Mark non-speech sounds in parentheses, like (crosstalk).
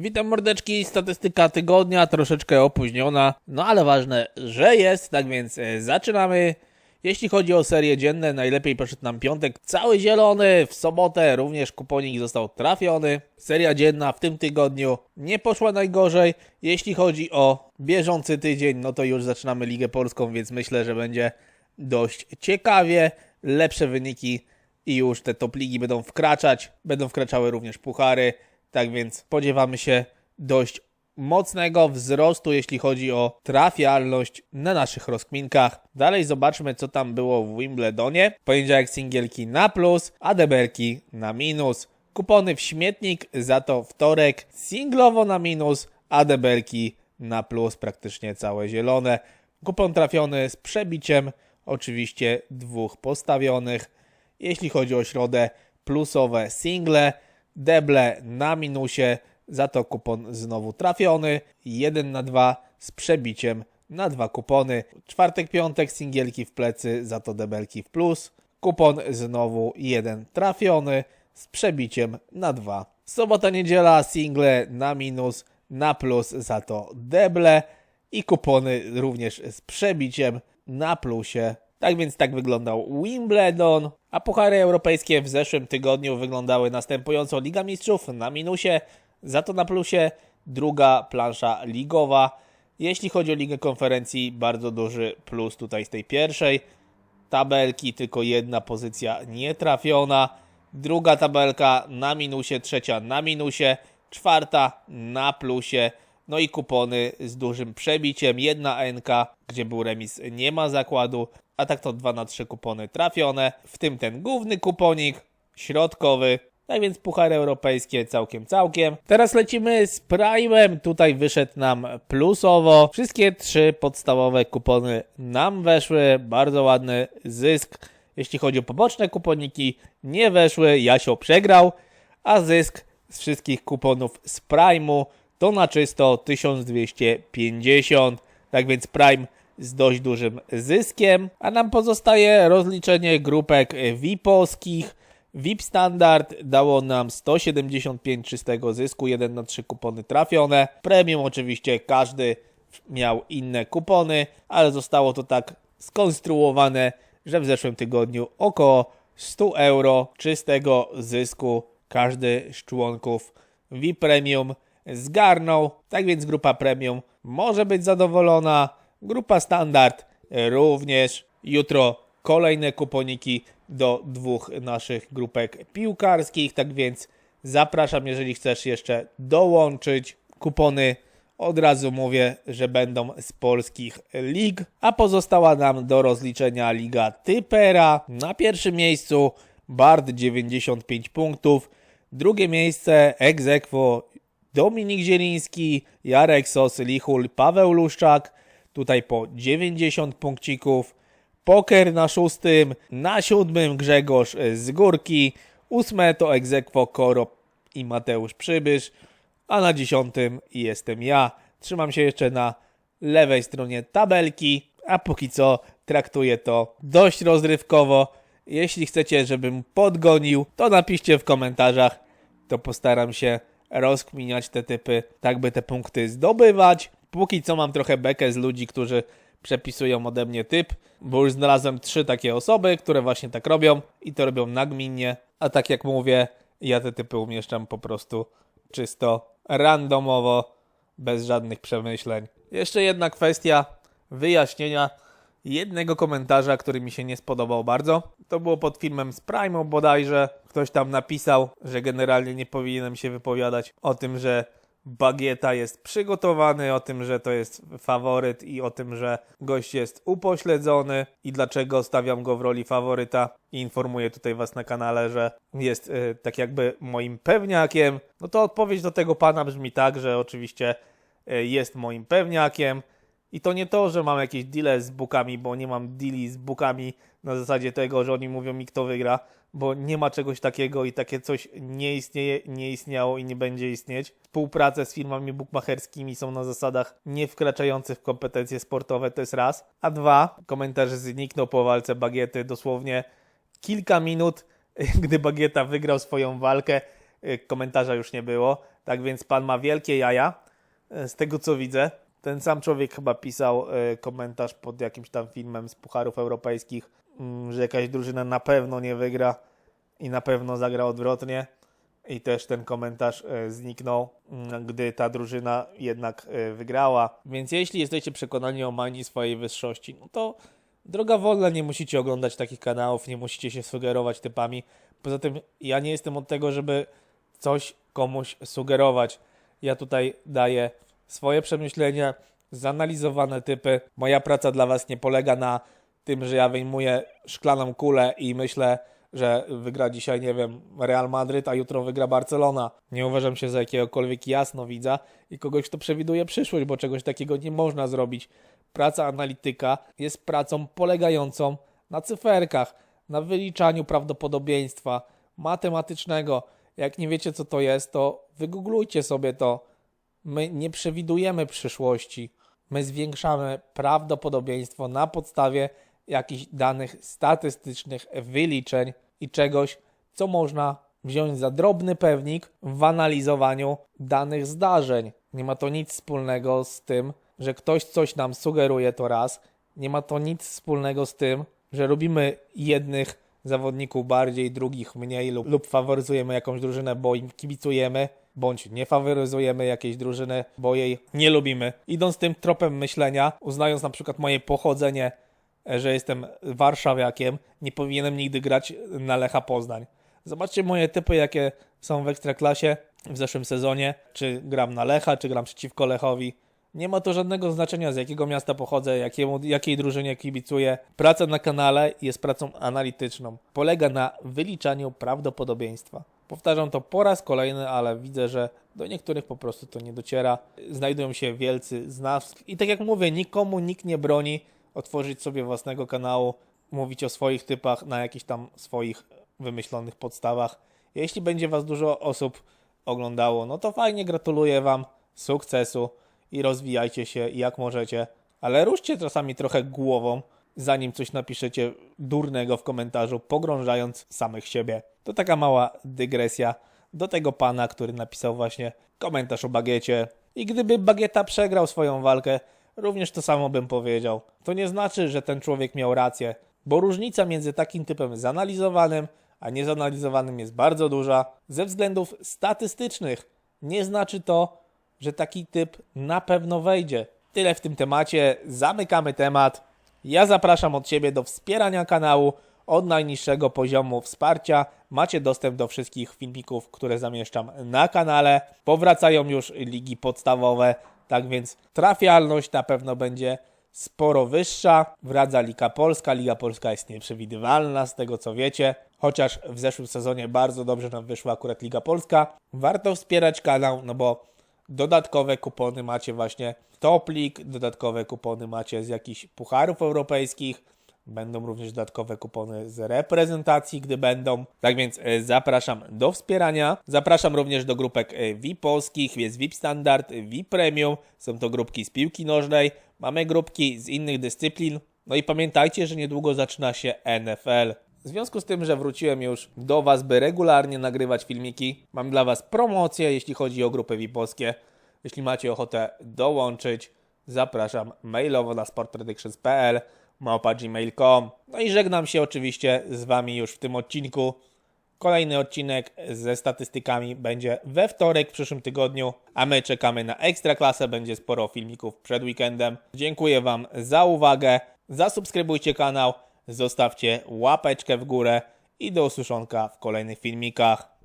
Witam mordeczki, statystyka tygodnia, troszeczkę opóźniona, no ale ważne, że jest, tak więc e, zaczynamy. Jeśli chodzi o serie dzienne, najlepiej poszedł nam piątek cały zielony, w sobotę również kuponik został trafiony. Seria dzienna w tym tygodniu nie poszła najgorzej. Jeśli chodzi o bieżący tydzień, no to już zaczynamy Ligę Polską, więc myślę, że będzie dość ciekawie, lepsze wyniki i już te top ligi będą wkraczać, będą wkraczały również puchary, tak więc spodziewamy się dość mocnego wzrostu, jeśli chodzi o trafialność na naszych rozkminkach. Dalej zobaczmy, co tam było w Wimbledonie. Poniedziałek singielki na plus, a deberki na minus. Kupony w śmietnik, za to wtorek singlowo na minus, a deberki na plus, praktycznie całe zielone. Kupon trafiony z przebiciem, oczywiście dwóch postawionych. Jeśli chodzi o środę, plusowe single, deble na minusie, za to kupon znowu trafiony, 1 na 2 z przebiciem na dwa kupony. Czwartek, piątek, singielki w plecy, za to debelki w plus. Kupon znowu jeden trafiony z przebiciem na dwa. Sobota, niedziela, single na minus, na plus, za to deble i kupony również z przebiciem na plusie. Tak więc tak wyglądał Wimbledon, a puchary europejskie w zeszłym tygodniu wyglądały następująco. Liga Mistrzów na minusie, za to na plusie druga plansza ligowa. Jeśli chodzi o Ligę Konferencji, bardzo duży plus tutaj z tej pierwszej tabelki, tylko jedna pozycja nietrafiona. Druga tabelka na minusie, trzecia na minusie, czwarta na plusie. No i kupony z dużym przebiciem. Jedna NK, gdzie był remis, nie ma zakładu, a tak to 2 na 3 kupony trafione, w tym ten główny kuponik, środkowy. Tak więc puchary europejskie całkiem, całkiem. Teraz lecimy z Prime'em. Tutaj wyszedł nam plusowo. Wszystkie trzy podstawowe kupony nam weszły. Bardzo ładny zysk. Jeśli chodzi o poboczne kuponiki, nie weszły. Jasio przegrał, a zysk z wszystkich kuponów z Prime'u to na czysto 1250. Tak więc Prime z dość dużym zyskiem, a nam pozostaje rozliczenie grupek VIP-owskich. VIP Standard dało nam 175 czystego zysku, 1 na 3 kupony trafione. Premium oczywiście każdy miał inne kupony, ale zostało to tak skonstruowane, że w zeszłym tygodniu około 100 euro czystego zysku każdy z członków VIP Premium zgarnął. Tak więc grupa Premium może być zadowolona. Grupa Standard również. Jutro kolejne kuponiki do dwóch naszych grupek piłkarskich. Tak więc zapraszam, jeżeli chcesz jeszcze dołączyć kupony. Od razu mówię, że będą z polskich lig, a pozostała nam do rozliczenia Liga Typera. Na pierwszym miejscu Bard 95 punktów, drugie miejsce Egzekwo Dominik Zieliński, Jarek Sos, Lichul, Paweł Luszczak, tutaj po 90 punkcików. Poker na szóstym, na siódmym Grzegorz z Górki, ósme to Egzekwo Korop i Mateusz Przybysz, a na dziesiątym jestem ja. Trzymam się jeszcze na lewej stronie tabelki, a póki co traktuję to dość rozrywkowo. Jeśli chcecie, żebym podgonił, to napiszcie w komentarzach, to postaram się rozkminiać te typy, tak by te punkty zdobywać. Póki co mam trochę bekę z ludzi, którzy przepisują ode mnie typ, bo już znalazłem trzy takie osoby, które właśnie tak robią i to robią nagminnie, a tak jak mówię, ja te typy umieszczam po prostu czysto randomowo, bez żadnych przemyśleń. Jeszcze jedna kwestia wyjaśnienia jednego komentarza, który mi się nie spodobał bardzo. To było pod filmem z Prime'u bodajże. Ktoś tam napisał, że generalnie nie powinienem się wypowiadać o tym, że Bagieta jest przygotowany, o tym, że to jest faworyt i o tym, że gość jest upośledzony i dlaczego stawiam go w roli faworyta. I informuję tutaj Was na kanale, że jest y, tak jakby moim pewniakiem. No to odpowiedź do tego pana brzmi tak, że oczywiście y, jest moim pewniakiem. I to nie to, że mam jakieś deale z bookami, bo nie mam deali z bookami na zasadzie tego, że oni mówią mi kto wygra, bo nie ma czegoś takiego i takie coś nie istnieje, nie istniało i nie będzie istnieć. Współprace z firmami bookmacherskimi są na zasadach nie wkraczających w kompetencje sportowe, to jest raz. A dwa, komentarz zniknął po walce Bagiety dosłownie kilka minut, (laughs) gdy Bagieta wygrał swoją walkę, komentarza już nie było. Tak więc pan ma wielkie jaja, e, z tego co widzę. Ten sam człowiek chyba pisał e, komentarz pod jakimś tam filmem z Pucharów Europejskich, mm, że jakaś drużyna na pewno nie wygra i na pewno zagra odwrotnie. I też ten komentarz e, zniknął, mm, gdy ta drużyna jednak e, wygrała. Więc jeśli jesteście przekonani o magii swojej wyższości, no to droga wolna, nie musicie oglądać takich kanałów, nie musicie się sugerować typami. Poza tym ja nie jestem od tego, żeby coś komuś sugerować. Ja tutaj daję swoje przemyślenia, zanalizowane typy. Moja praca dla Was nie polega na tym, że ja wyjmuję szklaną kulę i myślę, że wygra dzisiaj, nie wiem, Real Madryt, a jutro wygra Barcelona. Nie uważam się za jakiegokolwiek jasnowidza i kogoś, kto przewiduje przyszłość, bo czegoś takiego nie można zrobić. Praca analityka jest pracą polegającą na cyferkach, na wyliczaniu prawdopodobieństwa matematycznego. Jak nie wiecie, co to jest, to wygooglujcie sobie to. My nie przewidujemy przyszłości. My zwiększamy prawdopodobieństwo na podstawie jakichś danych statystycznych, wyliczeń i czegoś, co można wziąć za drobny pewnik w analizowaniu danych zdarzeń. Nie ma to nic wspólnego z tym, że ktoś coś nam sugeruje to raz. Nie ma to nic wspólnego z tym, że lubimy jednych zawodników bardziej, drugich mniej lub, lub faworyzujemy jakąś drużynę, bo im kibicujemy, bądź nie faworyzujemy jakiejś drużyny, bo jej nie lubimy. Idąc tym tropem myślenia, uznając na przykład moje pochodzenie, że jestem warszawiakiem, nie powinienem nigdy grać na Lecha Poznań. Zobaczcie moje typy, jakie są w Ekstraklasie w zeszłym sezonie. Czy gram na Lecha, czy gram przeciwko Lechowi. Nie ma to żadnego znaczenia, z jakiego miasta pochodzę, jakiemu, jakiej drużynie kibicuję. Praca na kanale jest pracą analityczną. Polega na wyliczaniu prawdopodobieństwa. Powtarzam to po raz kolejny, ale widzę, że do niektórych po prostu to nie dociera. Znajdują się wielcy znawcy. I tak jak mówię, nikomu nikt nie broni otworzyć sobie własnego kanału, mówić o swoich typach na jakichś tam swoich wymyślonych podstawach. Jeśli będzie Was dużo osób oglądało, no to fajnie, gratuluję Wam sukcesu i rozwijajcie się jak możecie, ale ruszcie czasami trochę głową, zanim coś napiszecie durnego w komentarzu, pogrążając samych siebie. To taka mała dygresja do tego pana, który napisał właśnie komentarz o bagiecie. I gdyby bagieta przegrał swoją walkę, również to samo bym powiedział. To nie znaczy, że ten człowiek miał rację, bo różnica między takim typem zanalizowanym a niezanalizowanym jest bardzo duża. Ze względów statystycznych nie znaczy to, że taki typ na pewno wejdzie. Tyle w tym temacie. Zamykamy temat. Ja zapraszam od Ciebie do wspierania kanału od najniższego poziomu wsparcia. Macie dostęp do wszystkich filmików, które zamieszczam na kanale. Powracają już ligi podstawowe, tak więc trafialność na pewno będzie sporo wyższa. Wradza Liga Polska. Liga Polska jest nieprzewidywalna, z tego co wiecie. Chociaż w zeszłym sezonie bardzo dobrze nam wyszła akurat Liga Polska. Warto wspierać kanał, no bo dodatkowe kupony macie właśnie Top League, dodatkowe kupony macie z jakichś pucharów europejskich. Będą również dodatkowe kupony z reprezentacji, gdy będą. Tak więc e, zapraszam do wspierania. Zapraszam również do grupek e, VIP polskich, jest VIP Standard, VIP Premium. Są to grupki z piłki nożnej. Mamy grupki z innych dyscyplin. No i pamiętajcie, że niedługo zaczyna się NFL. W związku z tym, że wróciłem już do Was, by regularnie nagrywać filmiki, mam dla Was promocję, jeśli chodzi o grupy VIP-polskie. Jeśli macie ochotę dołączyć, zapraszam mailowo na sportpredictions.pl małpa gmail.com. No i żegnam się oczywiście z Wami już w tym odcinku. Kolejny odcinek ze statystykami będzie we wtorek w przyszłym tygodniu, a my czekamy na ekstra klasę. Będzie sporo filmików przed weekendem. Dziękuję Wam za uwagę. Zasubskrybujcie kanał, zostawcie łapeczkę w górę i do usłyszonka w kolejnych filmikach.